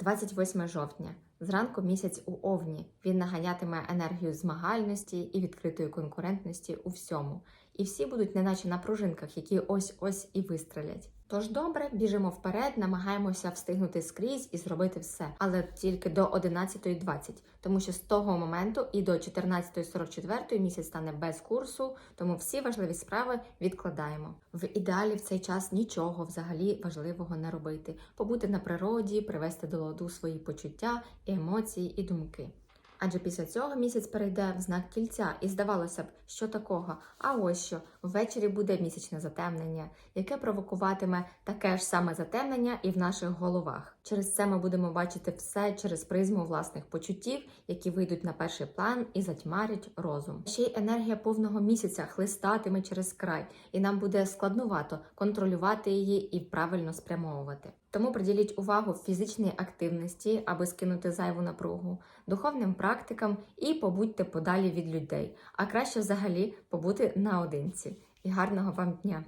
28 жовтня. Зранку місяць у Овні. Він наганятиме енергію змагальності і відкритої конкурентності у всьому. І всі будуть неначе на пружинках, які ось-ось і вистрелять. Тож добре, біжимо вперед, намагаємося встигнути скрізь і зробити все, але тільки до 11.20, тому що з того моменту і до 14.44 місяць стане без курсу, тому всі важливі справи відкладаємо. В ідеалі в цей час нічого взагалі важливого не робити, побути на природі, привести до ладу свої почуття, емоції і думки. Адже після цього місяць перейде в знак кільця, і здавалося б, що такого. А ось що ввечері буде місячне затемнення, яке провокуватиме таке ж саме затемнення і в наших головах. Через це ми будемо бачити все через призму власних почуттів, які вийдуть на перший план і затьмарять розум. Ще й енергія повного місяця хлистатиме через край, і нам буде складнувато контролювати її і правильно спрямовувати. Тому приділіть увагу фізичній активності, аби скинути зайву напругу, духовним практикам і побудьте подалі від людей, а краще взагалі побути наодинці. І гарного вам дня!